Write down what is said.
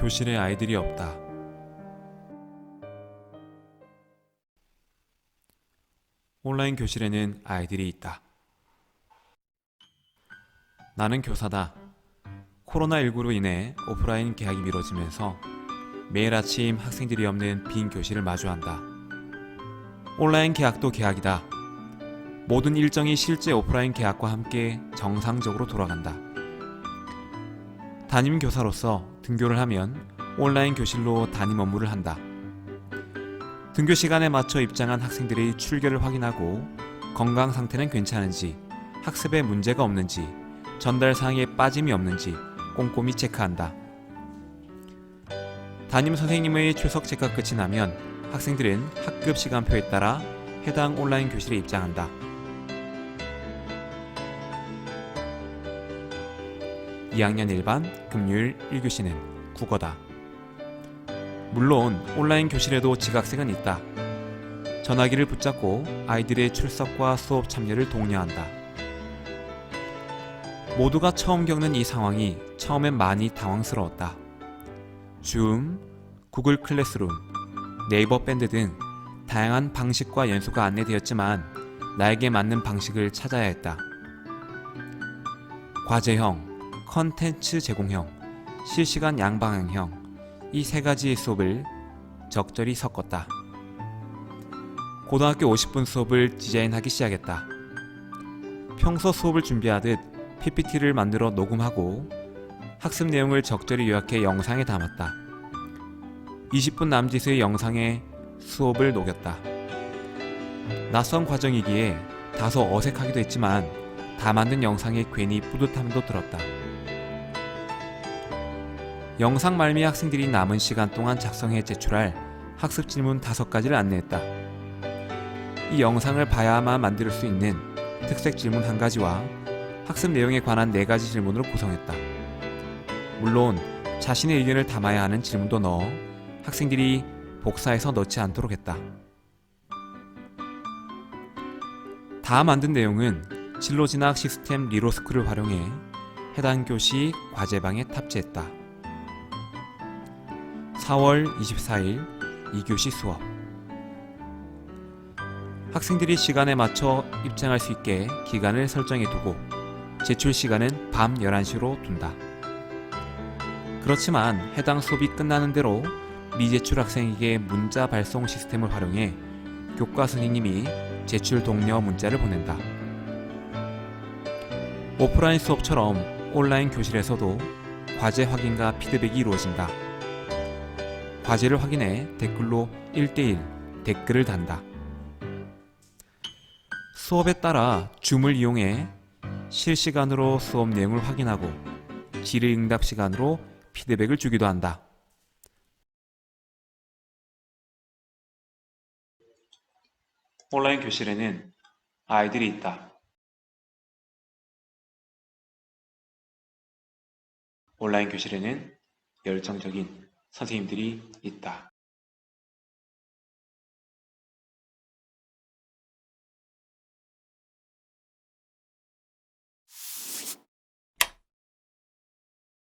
교실에 아이들이 없다. 온라인 교실에는 아이들이 있다. 나는 교사다. 코로나19로 인해 오프라인 개학이 미뤄지면서 매일 아침 학생들이 없는 빈 교실을 마주한다. 온라인 개학도 개학이다. 모든 일정이 실제 오프라인 개학과 함께 정상적으로 돌아간다. 담임 교사로서 등교를 하면 온라인 교실로 담임 업무를 한다. 등교 시간에 맞춰 입장한 학생들의 출결을 확인하고 건강 상태는 괜찮은지, 학습에 문제가 없는지, 전달 사항에 빠짐이 없는지 꼼꼼히 체크한다. 담임 선생님의 출석 체크가 끝이 나면 학생들은 학급 시간표에 따라 해당 온라인 교실에 입장한다. 이학년 1반 금요일 1교시는 국어다. 물론 온라인 교실에도 지각생은 있다. 전화기를 붙잡고 아이들의 출석과 수업 참여를 독려한다. 모두가 처음 겪는 이 상황이 처음엔 많이 당황스러웠다. 줌, 구글 클래스룸, 네이버 밴드 등 다양한 방식과 연수가 안내되었지만 나에게 맞는 방식을 찾아야 했다. 과제형, 컨텐츠 제공형, 실시간 양방향형 이 세 가지의 수업을 적절히 섞었다. 고등학교 50분 수업을 디자인하기 시작했다. 평소 수업을 준비하듯 PPT를 만들어 녹음하고 학습 내용을 적절히 요약해 영상에 담았다. 20분 남짓의 영상에 수업을 녹였다. 낯선 과정이기에 다소 어색하기도 했지만 다 만든 영상에 괜히 뿌듯함도 들었다. 영상 말미 학생들이 남은 시간 동안 작성해 제출할 학습 질문 다섯 가지를 안내했다. 이 영상을 봐야만 만들 수 있는 특색 질문 한 가지와 학습 내용에 관한 네 가지 질문으로 구성했다. 물론 자신의 의견을 담아야 하는 질문도 넣어 학생들이 복사해서 넣지 않도록 했다. 다 만든 내용은 진로 진학 시스템 리로스크를 활용해 해당 교시 과제방에 탑재했다. 4월 24일 2교시 수업 학생들이 시간에 맞춰 입장할 수 있게 기간을 설정해 두고 제출 시간은 밤 11시로 둔다. 그렇지만 해당 수업이 끝나는 대로 미제출 학생에게 문자 발송 시스템을 활용해 교과 선생님이 제출 독려 문자를 보낸다. 오프라인 수업처럼 온라인 교실에서도 과제 확인과 피드백이 이루어진다. 과제를 확인해 댓글로 1대1 댓글을 단다. 수업에 따라 줌을 이용해 실시간으로 수업 내용을 확인하고 질의응답 시간으로 피드백을 주기도 한다. 온라인 교실에는 아이들이 있다. 온라인 교실에는 열정적인 선생님들이 있다.